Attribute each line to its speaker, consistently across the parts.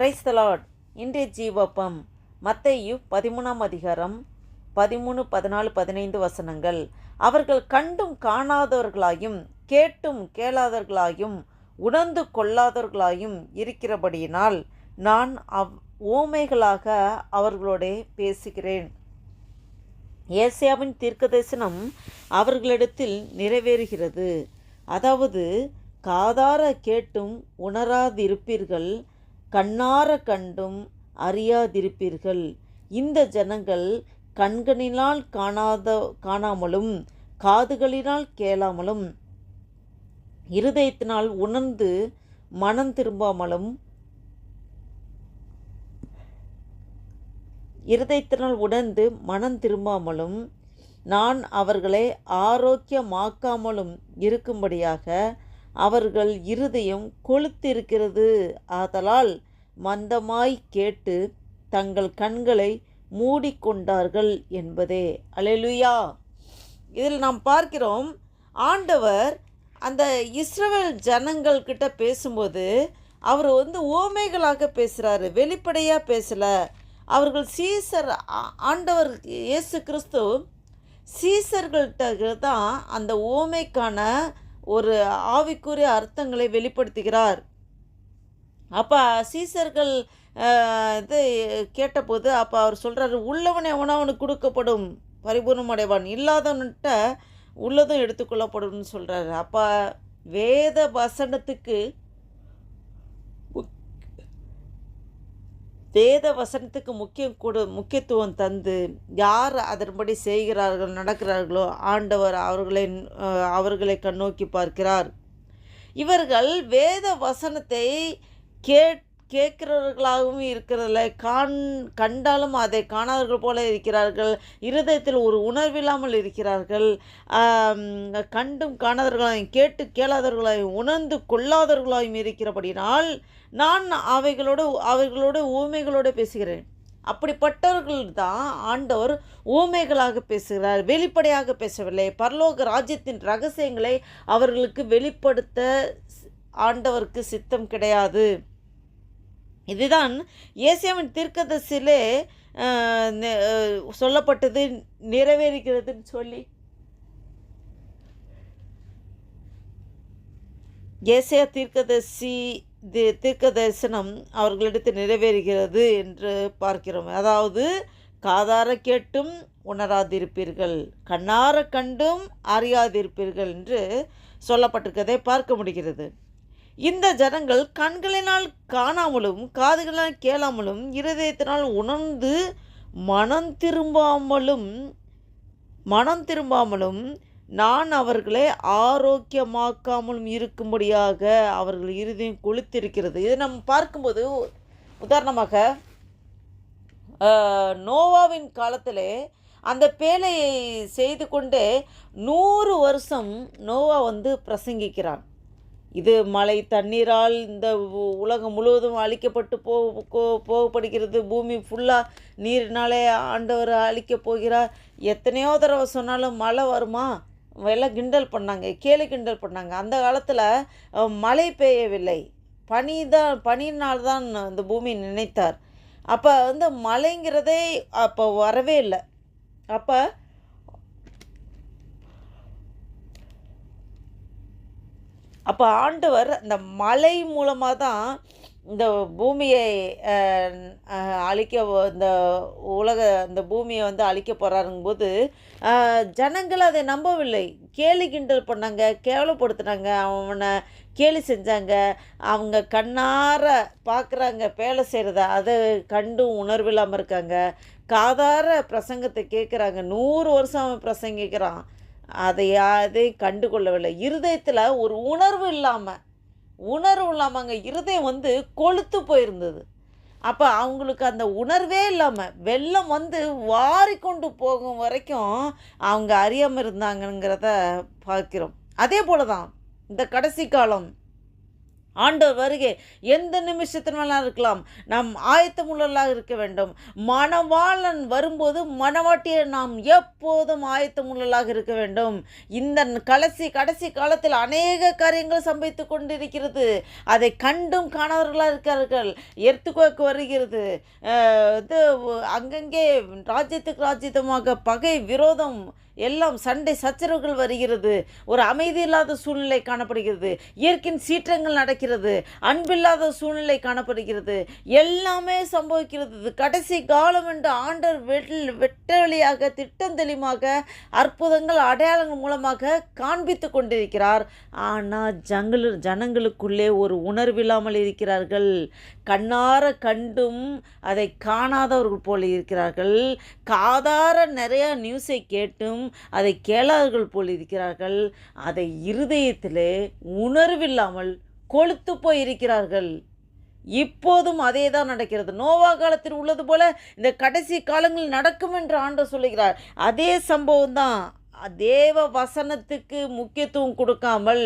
Speaker 1: Price தலாட் இன்றைய ஜீவப்பம் மத்தையு பதிமூணாம் அதிகாரம் பதிமூணு பதினாலு பதினைந்து வசனங்கள். அவர்கள் கண்டும் காணாதவர்களாயும் கேட்டும் கேளாதவர்களாயும் உணர்ந்து கொள்ளாதவர்களாயும் இருக்கிறபடியினால் நான் அவ் ஓமைகளாக அவர்களோடே பேசுகிறேன். ஏசியாவின் தீர்க்க தரிசனம் அவர்களிடத்தில் நிறைவேறுகிறது. அதாவது காதார கேட்டும் உணராதிருப்பீர்கள் கண்ணார கண்டும் அறியாதிருப்பீர்கள். இந்த ஜனங்கள் கண்களினால் காணாத காணாமலும் காதுகளினால் கேளாமலும் இருதயத்தினால் உணர்ந்து மனம் திரும்பாமலும் இருதயத்தினால் உணர்ந்து மனம் திரும்பாமலும் நான் அவர்களை ஆரோக்கியமாக்காமலும் இருக்கும்படியாக அவர்கள் இருதயம் கொளுத்திருக்கிறது. ஆதலால் மந்தமாய் கேட்டு தங்கள் கண்களை மூடிக்கொண்டார்கள் என்பதே. அலெலுயா இதில் நாம் பார்க்கிறோம் ஆண்டவர் அந்த இஸ்ரவேல் ஜனங்கள் கிட்ட பேசும்போது அவர் வந்து ஓமைகளாக பேசுகிறாரு வெளிப்படையாக பேசலை. அவர்கள் சீசர் ஆண்டவர் இயேசு கிறிஸ்து சீசர்கள்ட்ட தான் அந்த ஓமைக்கான ஒரு ஆவிக்குரிய அர்த்தங்களை வெளிப்படுத்துகிறார். அப்போ சீசர்கள் இது கேட்டபோது அப்போ அவர் சொல்கிறாரு உள்ளவனை உணவனுக்கு கொடுக்கப்படும் பரிபூர்ணம் அடைவான். இல்லாதவன்கிட்ட உள்ளதும் எடுத்துக்கொள்ளப்படும்னு சொல்கிறாரு அப்போ வேத வசனத்துக்கு வேத வசனத்துக்கு முக்கியம் கொடு முக்கியத்துவம் தந்து யார் அதன்படி செய்கிறார்கள் நடக்கிறார்களோ ஆண்டவர் அவர்களை அவர்களை கண்ணோக்கி பார்க்கிறார். இவர்கள் வேத வசனத்தை கேட் கேட்கிறவர்களாகவும் இருக்கிறதில்ல காண் கண்டாலும் அதை காணாதவர்கள் போல இருக்கிறார்கள். இருதயத்தில் ஒரு உணர்வில்லாமல் இருக்கிறார்கள். கண்டும் காணாதவர்களாயும் கேட்டு கேளாதவர்களாயும் உணர்ந்து கொள்ளாதவர்களாயும் இருக்கிறபடினால் நான் அவைகளோடு அவர்களோட ஊமைகளோடு பேசுகிறேன். அப்படிப்பட்டவர்கள் தான் ஆண்டவர் ஊமைகளாக பேசுகிறார் வெளிப்படையாக பேசவில்லை. பரலோக ராஜ்யத்தின் ரகசியங்களை அவர்களுக்கு வெளிப்படுத்த ஆண்டவருக்கு சித்தம் கிடையாது. இதுதான் ஏசியாவின் தீர்க்கதரிசியிலே நெ- சொல்லப்பட்டது நிறைவேறுகிறதுன்னு சொல்லி. ஏசியா தீர்க்கதரிசி தி தீர்க்க தரிசனம் அவர்களிடத்தில் நிறைவேறுகிறது என்று பார்க்கிறோம். அதாவது காதார கேட்டும் உணராதிருப்பீர்கள். கண்ணார கண்டும் அறியாதிருப்பீர்கள் என்று சொல்லப்பட்டிருக்கதை பார்க்க முடிகிறது. இந்த ஜனங்கள் கண்களினால் காணாமலும் காதுகளால் கேளாமலும் இருதயத்தினால் உணர்ந்து மனம் திரும்பாமலும் மனம் திரும்பாமலும் நான் அவர்களை ஆரோக்கியமாக்காமலும் இருக்கும்படியாக அவர்கள் இருதயம் கொளுத்திருக்கிறது. இதை நம்ம பார்க்கும்போது உதாரணமாக நோவாவின் காலத்திலே அந்த பேழையை செய்து கொண்டே நூறு வருஷம் நோவா வந்து பிரசங்கிக்கிறான். இது மழை தண்ணீரால் இந்த உ- உலகம் முழுவதும் அழிக்கப்பட்டு போ போ- போகப்படுகிறது. பூமி ஃபுல்லாக நீரினாலே ஆண்டவர் அழிக்கப் போகிறார். எத்தனையோ தடவை சொன்னாலும் மழை வருமா? எல்லாம் கிண்டல் பண்ணாங்க கேலி கிண்டல் பண்ணாங்க. அந்த காலத்தில் மழை பெய்யவில்லை. பனி தான் பனியினால் தான் இந்த பூமி நினைத்தார். அப்போ வந்து மழைங்கிறதே அப்போ வரவே இல்லை. அப்போ அப்போ ஆண்டவர் அந்த மழை மூலமாக தான் இந்த பூமியை அழிக்க இந்த உலக இந்த பூமியை வந்து அழிக்க போகிறாருங்கும்போது ஜனங்கள் அதை நம்பவில்லை. கேலி கிண்டல் பண்ணாங்க கேவலப்படுத்துனாங்க அவனை கேலி செஞ்சாங்க அவங்க கண்ணார பார்க்குறாங்க வேலை செய்கிறத அதை கண்டும் உணர்வில்லாமல் இருக்காங்க. காதார பிரசங்கத்தை கேட்குறாங்க நூறு வருஷம் அவன் பிரசங்கிக்கிறான். அதை யாரையும் கண்டுகொள்ளவில்லை. இருதயத்தில் ஒரு உணர்வு இல்லாமல் உணர்வு இல்லாமல் அங்கே இருதயம் வந்து கொளுத்து போயிருந்தது. அப்போ அவங்களுக்கு அந்த உணர்வே இல்லாமல் வெள்ளம் வந்து வாரி கொண்டு போகும் வரைக்கும் அவங்க அறியாமல் இருந்தாங்கங்கிறத பார்க்கிறோம். அதே போல தான் இந்த கடைசி காலம் ஆண்டவர் வருகை எந்த நிமிஷத்தினாலும் வேணாலும் இருக்கலாம். நாம் ஆயத்தமுள்ளவர்களாக இருக்க வேண்டும். மணவாளன் வரும்போது மணவாட்டியை நாம் எப்போதும் ஆயத்தமுள்ளவர்களாக இருக்க வேண்டும். இந்த கடைசி கடைசி காலத்தில் அநேக காரியங்கள் சம்பவித்து கொண்டிருக்கிறது. அதை கண்டும் காணவர்களாக இருக்கிறார்கள் எர்த்துக்கோக்கு வருகிறது. இது அங்கங்கே ராஜ்யத்துக்கு ராஜ்யத்தமாக பகை விரோதம் எல்லாம் சண்டை சச்சரவுகள் வருகிறது. ஒரு அமைதி இல்லாத சூழ்நிலை காணப்படுகிறது. இயற்கையின் சீற்றங்கள் நடக்கிறது. அன்பில்லாத சூழ்நிலை காணப்படுகிறது. எல்லாமே சம்பவிக்கிறது. இது கடைசி காலம் என்று ஆண்டர் வெட் வெட்ட வழியாக திட்டம் தெளிவாக அற்புதங்கள் அடையாளங்கள் மூலமாக காண்பித்து கொண்டிருக்கிறார். ஆனால் ஜங்கள் ஜனங்களுக்குள்ளே ஒரு உணர்வில்லாமல் இருக்கிறார்கள். கண்ணார கண்டும் அதை காணாதவர்கள் போல இருக்கிறார்கள். காதார நிறையா நியூஸை கேட்டும். அதை கேளார்கள் போல் இருக்கிறார்கள். அதை இருதயத்திலே உணர்வில்லாமல் கொளுத்து போயிருக்கிறார்கள். இப்போதும் அதே தான் நடக்கிறது. நோவா காலத்தில் உள்ளது போல இந்த கடைசி காலங்கள் நடக்கும் என்று ஆண்டு சொல்லுகிறார். அதே சம்பவம் தான் தேவ வசனத்துக்கு முக்கியத்துவம் கொடுக்காமல்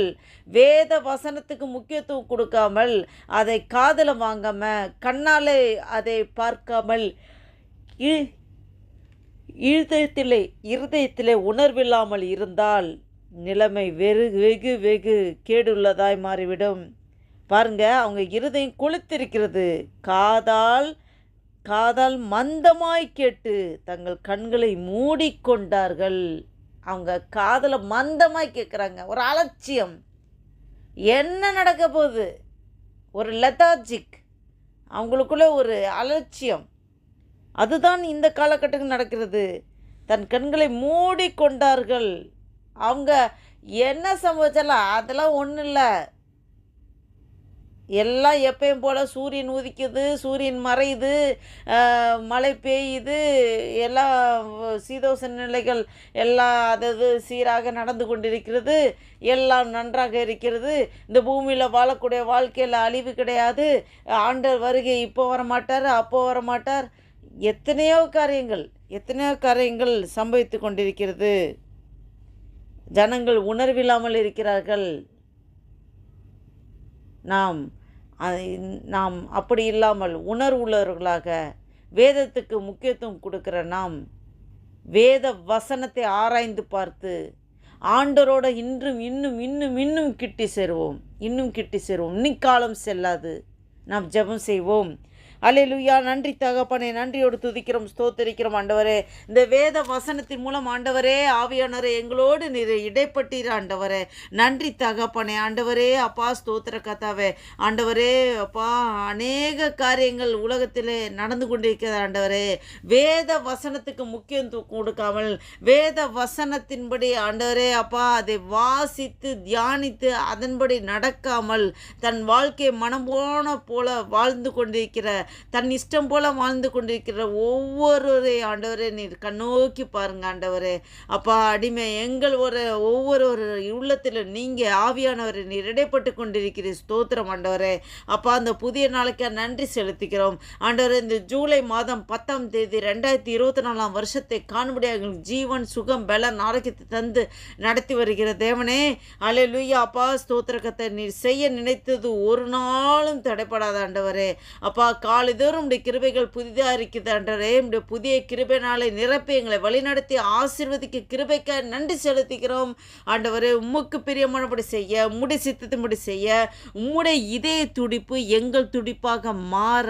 Speaker 1: வேத வசனத்துக்கு முக்கியத்துவம் கொடுக்காமல் அதை காதில் வாங்காம கண்ணாலே அதை பார்க்காமல் இ- இருதயத்திலே இருதயத்திலே உணர்வில்லாமல் இருந்தால் நிலைமை வெறு வெகு வெகு கேடுள்ளதாய் மாறிவிடும். பாருங்க அவங்க இருதயம் கொளுத்திருக்கிறது. காதால் காதால் மந்தமாய் கேட்டு தங்கள் கண்களை மூடிக்கொண்டார்கள். அவங்க காதில் மந்தமாய் கேட்குறாங்க ஒரு அலட்சியம். என்ன நடக்க போகுது? ஒரு லெத்தாஜிக் அவங்களுக்குள்ள ஒரு அலட்சியம். அதுதான் இந்த காலகட்டத்தில் நடக்கிறது. தன் கண்களை மூடிக்கொண்டார்கள். அவங்க என்ன சம்பவிச்சாலும் அதெல்லாம் ஒன்றும் இல்லை. எல்லாம் எப்பயும் போல் சூரியன் உதிக்குது சூரியன் மறையுது மழை பெய்யுது. எல்லாம் சீதோச நிலைகள் எல்லாம் அதது சீராக நடந்து கொண்டிருக்கிறது. எல்லாம் நன்றாக இருக்கிறது. இந்த பூமியில் வாழக்கூடிய வாழ்க்கையில் அழிவு கிடையாது. ஆண்டர் வருகை இப்போ வரமாட்டார் அப்போ வர மாட்டார் எத்தனையோ காரியங்கள் எத்தனையோ காரியங்கள் சம்பவித்து கொண்டிருக்கிறது. ஜனங்கள் உணர்வில்லாமல் இருக்கிறார்கள். நாம் நாம் அப்படி இல்லாமல் உணர்வுள்ளவர்களாக வேதத்துக்கு முக்கியத்துவம் கொடுக்கிற நாம் வேத வசனத்தை ஆராய்ந்து பார்த்து ஆண்டரோட இன்றும் இன்னும் இன்னும் இன்னும் கிட்டி சேருவோம். இன்னும் கிட்டி சேருவோம். இனிக்காலம் செல்லாது. நாம் ஜெபம் செய்வோம். அல்லேலூயா. நன்றி தகப்பனே நன்றியோடு துதிக்கிறோம் ஸ்தோத்தரிக்கிறோம் ஆண்டவரே. இந்த வேத வசனத்தின் மூலம் ஆண்டவரே ஆவியானவரே எங்களோடு நீர் இடைப்பட்டீர் ஆண்டவரே. நன்றி தகப்பனே ஆண்டவரே அப்பா ஸ்தோத்திர கத்தாவே ஆண்டவரே அப்பா அநேக காரியங்கள் உலகத்திலே நடந்து கொண்டிருக்கிறது ஆண்டவரே. வேத வசனத்துக்கு முக்கியத்துவம் கொடுக்காமல் வேத வசனத்தின்படி ஆண்டவரே அப்பா அதை வாசித்து தியானித்து அதன்படி நடக்காமல் தன் வாழ்க்கையை மனம் போன போல வாழ்ந்து கொண்டிருக்கிற தன் இஷ்டம் போல வாழ்ந்து கொண்டிருக்கிற ஒவ்வொருவரை ஆண்டவரே நீர் கண்ணோக்கி பாருங்க ஆண்டவரே. அப்பா அடிமை எங்கள் ஒரு ஒவ்வொரு உள்ளத்தில் நீங்கள் ஆவியானவரை நீர் இடைப்பட்டு கொண்டிருக்கிறீர். ஸ்தோத்திரம் ஆண்டவரே. அப்பா அந்த புதிய நாளைக்கு நன்றி செலுத்திக்கிறோம். ஆண்டவரே இந்த ஜூலை மாதம் பத்தாம் தேதி ரெண்டாயிரத்தி இருபத்தி நாலாம் வருஷத்தை காணும்படியாக எங்களுக்கு ஜீவன் சுகம் பலன் ஆரோக்கியத்தை தந்து நடத்தி வருகிற தேவனே. அலே லூயா அப்பா ஸ்தோத்திரக்கத்தை நீர் செய்ய நினைத்தது ஒரு நாளும் தடைப்படாத ஆண்டவரே. அப்பா காலைதோறும் உடைய கிருபைகள் புதிதாக இருக்குது அன்றரே. உடைய புதிய கிருபை நாளை நிரப்பி எங்களை வழிநடத்தி ஆசிர்வதிக்க கிருபைக்க நன்றி செலுத்துகிறோம். ஆண்டவரே உம்முக்கு பிரியமானபடி செய்ய உம்முடைய சித்தத்தின்படி செய்ய உம்முடைய இதய துடிப்பு எங்கள் துடிப்பாக மாற.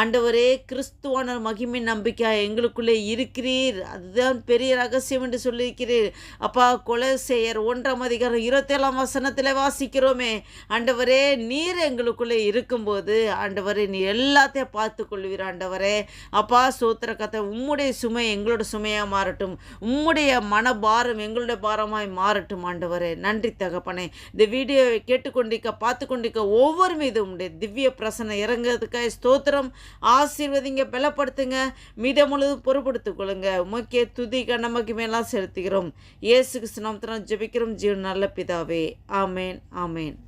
Speaker 1: ஆண்டவரே கிறிஸ்துவான மகிமை நம்பிக்கை எங்களுக்குள்ளே இருக்கிறீர். அதுதான் பெரிய ரகசியம் என்று சொல்லியிருக்கிறீர். அப்பா கொலை செய்யர் ஒன்றாம் அதிகாரம் இருபத்தேழாம் வசனத்தில் வாசிக்கிறோமே. ஆண்டவரே நீர் எங்களுக்குள்ளே இருக்கும்போது ஆண்டவரே நீ எல்லாத்தையும் பார்த்து கொள்வீர் ஆண்டவரே. அப்பா சோத்திர கதை உம்முடைய சுமை எங்களோட சுமையாக மாறட்டும். உம்முடைய மனபாரம் எங்களுடைய பாரமாய் மாறட்டும் ஆண்டவரே. நன்றி தகப்பனே. இந்த வீடியோவை கேட்டுக்கொண்டிருக்க பார்த்து கொண்டிருக்க ஒவ்வொரு மீதும் உடைய திவ்ய பிரசனை இறங்குறதுக்காக ஸ்தோத்திரம். ஆசீர்வதிங்க பலப்படுத்துங்க. மீதம் முழுதும் பொறுப்படுத்திக் கொள்ளுங்க. முக்கிய துதி நமக்கு மேலாம் செலுத்துகிறோம். இயேசு கிறிஸ்து ஜெபிக்கிறோம். ஜீவன் நல்ல பிதாவே. ஆமேன் ஆமேன்.